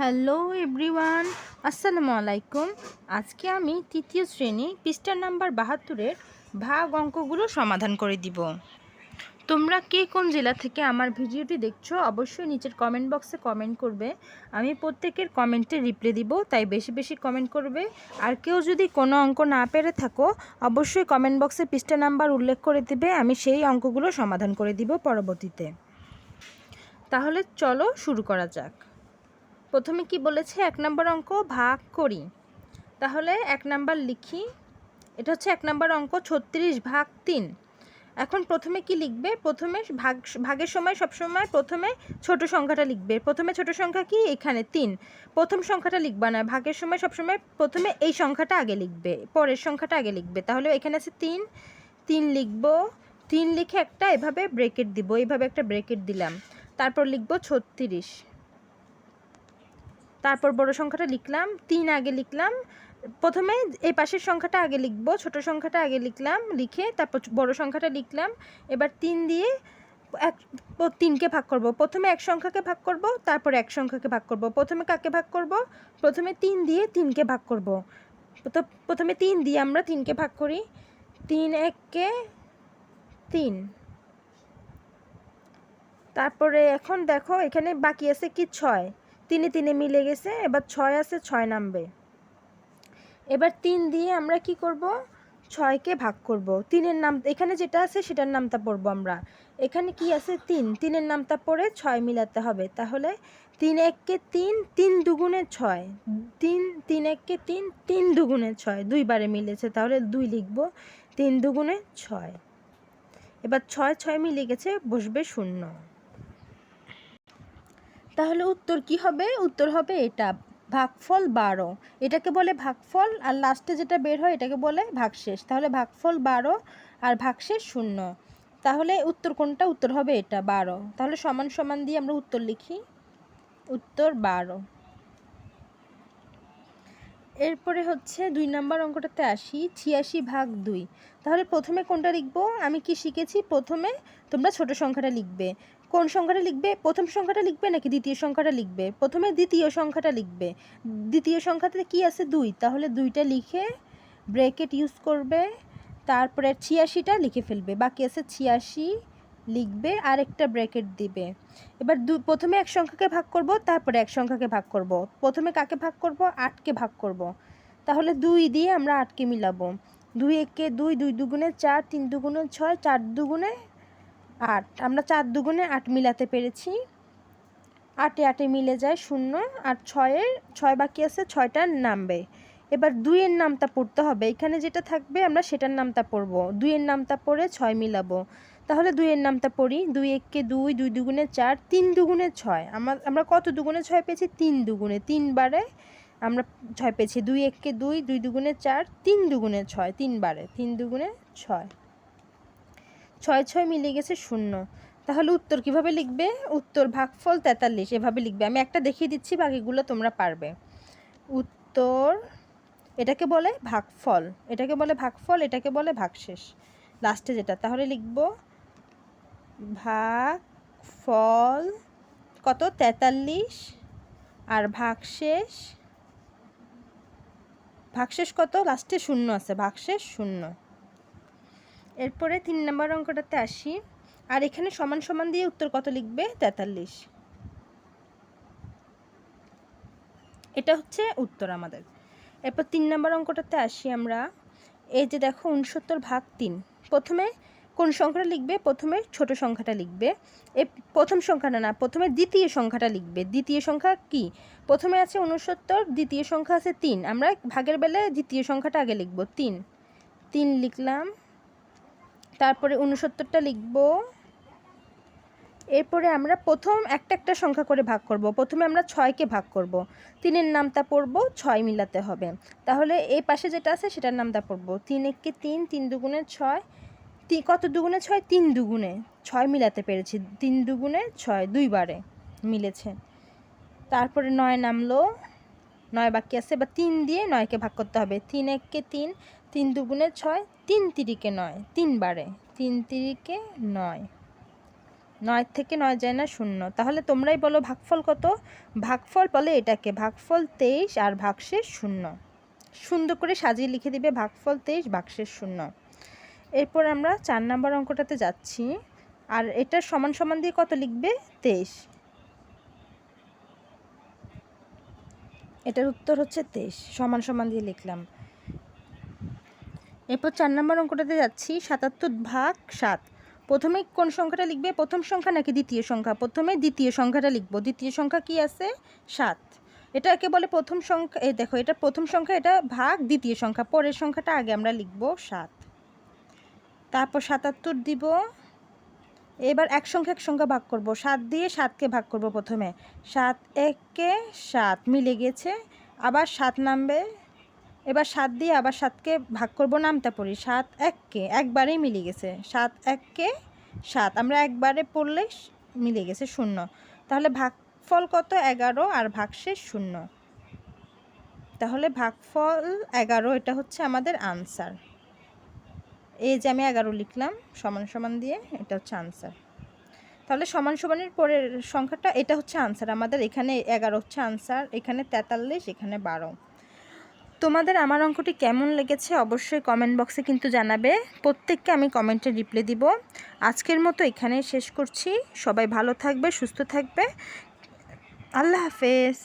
Hello everyone, আসসালামু আলাইকুম। আজকে আমি তৃতীয় শ্রেণি পৃষ্ঠা নাম্বার বাহাত্তরের ভাগ অঙ্কগুলো সমাধান করে দিব। তোমরা কে কোন জেলা থেকে আমার ভিডিওটি দেখছ অবশ্যই নিচের কমেন্ট বক্সে কমেন্ট করবে। আমি প্রত্যেকের কমেন্টে রিপ্লাই দিব, তাই বেশি বেশি কমেন্ট করবে। আর কেউ যদি কোনো অঙ্ক না পেরে থাকো, অবশ্যই কমেন্ট বক্সে পৃষ্ঠা নাম্বার উল্লেখ করে দিবে, আমি সেই অঙ্কগুলো সমাধান করে দিব পরবর্তীতে। তাহলে চলো শুরু করা যাক। প্রথমে কি বলেছে? এক নম্বর অঙ্ক ভাগ করি। তাহলে এক নাম্বার লিখি। এটা হচ্ছে এক নম্বর অঙ্ক ছত্রিশ ভাগ তিন। এখন প্রথমে কি লিখবে? প্রথমে ভাগ, ভাগের সময় সবসময় প্রথমে ছোট সংখ্যাটা লিখবে। প্রথমে ছোট সংখ্যা কি? এখানে তিন। প্রথম সংখ্যাটা লিখবা না। ভাগের সময় সবসময় প্রথমে এই সংখ্যাটা আগে লিখবে। পরের সংখ্যাটা আগে লিখবে। তাহলে এখানে আছে তিন। তিন লিখব। তিন লিখে একটা এভাবে ব্রেকেট দিব। এইভাবে একটা ব্রেকেট দিলাম। তারপর লিখব ছত্রিশ। তারপর বড় সংখ্যাটা লিখলাম, তিন আগে লিখলাম, প্রথমে এই পাশের সংখ্যাটা আগে লিখব, ছোট সংখ্যাটা আগে লিখলাম, লিখে তারপর বড় সংখ্যাটা লিখলাম, এবার তিন দিয়ে এক তিনকে ভাগ করব। প্রথমে এক সংখ্যাকে ভাগ করব, তারপর এক সংখ্যাকে ভাগ করব। প্রথমে কাকে ভাগ করব? প্রথমে তিন দিয়ে তিনকে ভাগ করব। তো প্রথমে তিন দিয়ে আমরা তিনকে ভাগ করি। তিন এককে তিন। তারপরে এখন দেখো, এখানে বাকি আছে কি ছয়? তিনে তিনে মিলে গেছে, এবার ছয় আছে, ছয় নামবে। এবার তিন দিয়ে আমরা কি করব? ছয়কে ভাগ করব। তিনের নাম, এখানে যেটা আছে সেটার নামটা পড়ব আমরা। এখানে কি আছে? তিন। তিনের নামটা পড়ে ছয় মিলাতে হবে। তাহলে তিন এককে তিন তিন দুগুণে ছয়। তিন তিন এককে তিন তিন দুগুণে ছয়। দুইবারে মিলেছে। তাহলে দুই লিখব। তিন দুগুণে ছয়। এবার ছয় ছয় মিলে গেছে, বসবে শূন্য। তাহলে উত্তর কি হবে? উত্তর হবে এটা, ভাগফল বারো। এটাকে বলে ভাগফল, আর লাস্টে যেটা বের হয় এটাকে বলে ভাগশেষ। তাহলে ভাগফল বারো আর ভাগশেষ শূন্য। তাহলে উত্তর কোনটা? উত্তর হবে এটা, বারো। তাহলে সমান সমান দিয়ে আমরা উত্তর লিখি। উত্তর বারো। এরপরে হচ্ছে দুই নম্বর অঙ্কটাতে আসি, ছিয়াশি ভাগ দুই। তাহলে প্রথমে কোনটা লিখব? আমি কি শিখেছি? প্রথমে তোমরা ছোট সংখ্যাটা লিখবে। কোন সংখ্যাটা লিখবে? প্রথম সংখ্যাটা লিখবে নাকি দ্বিতীয় সংখ্যাটা লিখবে? প্রথমে দ্বিতীয় সংখ্যাটা লিখবে। দ্বিতীয় সংখ্যাতে কি আছে? দুই। তাহলে দুইটা লিখে ব্রেকেট ইউজ করবে, তারপরে ছিয়াশিটা লিখে ফেলবে। বাকি আছে ছিয়াশি লিখবে আর একটা ব্রেকেট দিবে। এবার দু, প্রথমে এক সংখ্যাকে ভাগ করব, তারপরে এক সংখ্যাকে ভাগ করব। প্রথমে কাকে ভাগ করব? আটকে ভাগ করব। তাহলে দুই দিয়ে আমরা আটকে মিলাবো। দুই একে দুই দুই দুগুণে চার, তিন দুগুণে ছয়, চার দুগুণে আট। আমরা চার দুগুণে আট মিলাতে পেরেছি। আটে আটে মিলে যায় শূন্য, আর ছয়ের, ছয় বাকি আছে ছয়টার নামবে। এবার দুইয়ের নামটা পড়তে হবে। এখানে যেটা থাকবে, আমরা সেটার নামটা পড়ব। দুইয়ের নামটা পড়ে ছয় মিলাবো। তাহলে দুইয়ের নামটা পড়ি। দুই এককে দুই দুই দুগুণে চার, তিন দুগুণে ছয়। আমার আমরা কত দুগুণে ছয় পেয়েছি? তিন দুগুণে। তিনবারে আমরা ছয় পেয়েছি। দুই এককে দুই দুই দুগুণে চার, তিন দুগুণে ছয়। তিনবারে তিন দুগুণে ছয়। ছয় ছয় মিলে গেছে শূন্য। তাহলে উত্তর কীভাবে লিখবে? উত্তর ভাগফল তেতাল্লিশ, এভাবে লিখবে। আমি একটা দেখিয়ে দিচ্ছি, বাকিগুলো তোমরা পারবে। উত্তর, এটাকে বলে ভাগফল। এটাকে বলে ভাগফল, এটাকে বলে ভাগশেষ। লাস্টে যেটা, তাহলে লিখব ভাগফল কত? তেতাল্লিশ। আর ভাগশেষ ভাগশেষ কত? লাস্টে শূন্য আছে, ভাগশেষ শূন্য। এরপরে তিন নম্বর অঙ্কটাতে আসি। আর এখানে সমান সমান দিয়ে উত্তর কত লিখবে? তেতাল্লিশ। এটা হচ্ছে উত্তর আমাদের। এরপর তিন নম্বর অঙ্কটাতে আসি আমরা। এই যে দেখো, উনসত্তর ভাগ তিন। প্রথমে কোন সংখ্যাটা লিখবে? প্রথমে ছোট সংখ্যাটা লিখবে। এ প্রথম সংখ্যাটা না, প্রথমে দ্বিতীয় সংখ্যাটা লিখবে। দ্বিতীয় সংখ্যা কি? প্রথমে আছে উনসত্তর, দ্বিতীয় সংখ্যা আছে তিন। আমরা ভাগের বেলায় দ্বিতীয় সংখ্যাটা আগে লিখব, তিন। তিন লিখলাম। তারপরে উনসত্তরটা লিখব। এরপরে আমরা প্রথম একটা একটা সংখ্যা করে ভাগ করব। প্রথমে আমরা ছয়কে ভাগ করব। তিনের নামটা পড়ব, ছয় মিলাতে হবে। তাহলে এই পাশে যেটা আছে সেটার নামটা পড়ব। তিন এককে তিন তিন দুগুণে ছয়, তি, কত দুগুণে ছয়? তিন দুগুণে। ছয় মিলাতে পেরেছি। তিন দুগুণে ছয়, দুইবারে মিলেছে। তারপরে নয় নামলো। নয় বাকি আছে, বা তিন দিয়ে নয়কে ভাগ করতে হবে। তিন এককে তিন তিন দুগুণে ছয়, তিন তিরিকে নয় তিনবারে তিন তিরিকে নয়। নয় থেকে নয় যায় না শূন্য। তাহলে তোমরাই বলো ভাগফল কত? ভাগফল বলে এটাকে, ভাগফল তেইশ আর ভাগশেষ শূন্য। সুন্দর করে সাজিয়ে লিখে দিবে ভাগফল তেইশ, ভাগশেষ শূন্য। এরপর আমরা চার নম্বর অঙ্কটাতে যাচ্ছি। আর এটার সমান সমান দিয়ে কত লিখবে? তেইশ। এটার উত্তর হচ্ছে তেইশ সমান সমান দিয়ে লিখলাম। এরপর চার নম্বর অঙ্কটাতে যাচ্ছি। সাতাত্তর ভাগ সাত। প্রথমে কোন সংখ্যাটা লিখবে? প্রথম সংখ্যা নাকি দ্বিতীয় সংখ্যা? প্রথমে দ্বিতীয় সংখ্যাটা লিখব। দ্বিতীয় সংখ্যা কি আছে? সাত। এটাকে বলে প্রথম সংখ্যা, এই দেখো, এটা প্রথম সংখ্যা, এটা ভাগ দ্বিতীয় সংখ্যা। পরের সংখ্যাটা আগে আমরা লিখব সাত। তারপর সাতাত্তর দিব। এবার এক সংখ্যা এক সংখ্যা ভাগ করব। সাত দিয়ে সাতকে ভাগ করব প্রথমে। সাত এককে সাত মিলে গেছে। আবার সাত নামবে। এবার সাত দিয়ে আবার সাতকে ভাগ করব নামটা পড়ি। সাত এককে একবারেই মিলে গেছে। সাত এককে সাত। আমরা একবারে পড়লে মিলে গেছে শূন্য। তাহলে ভাগফল কত? এগারো। আর ভাগশেষ শূন্য। তাহলে ভাগফল এগারো, এটা হচ্ছে আমাদের আনসার এই যে আমি এগারো লিখলাম, সমান সমান দিয়ে, এটা হচ্ছে আনসার তাহলে সমান সমানের পরের সংখ্যাটা, এটা হচ্ছে আনসার আমাদের এখানে এগারো হচ্ছে আনসার এখানে তেতাল্লিশ, এখানে বারো। তোমাদের আমার অঙ্কটি কেমন লেগেছে অবশ্যই কমেন্ট বক্সে কিন্তু জানাবে। প্রত্যেককে আমি কমেন্টে রিপ্লাই দিব। আজকের মতো এখানে শেষ করছি। সবাই ভালো থাকবে, সুস্থ থাকবে। আল্লাহ হাফেজ।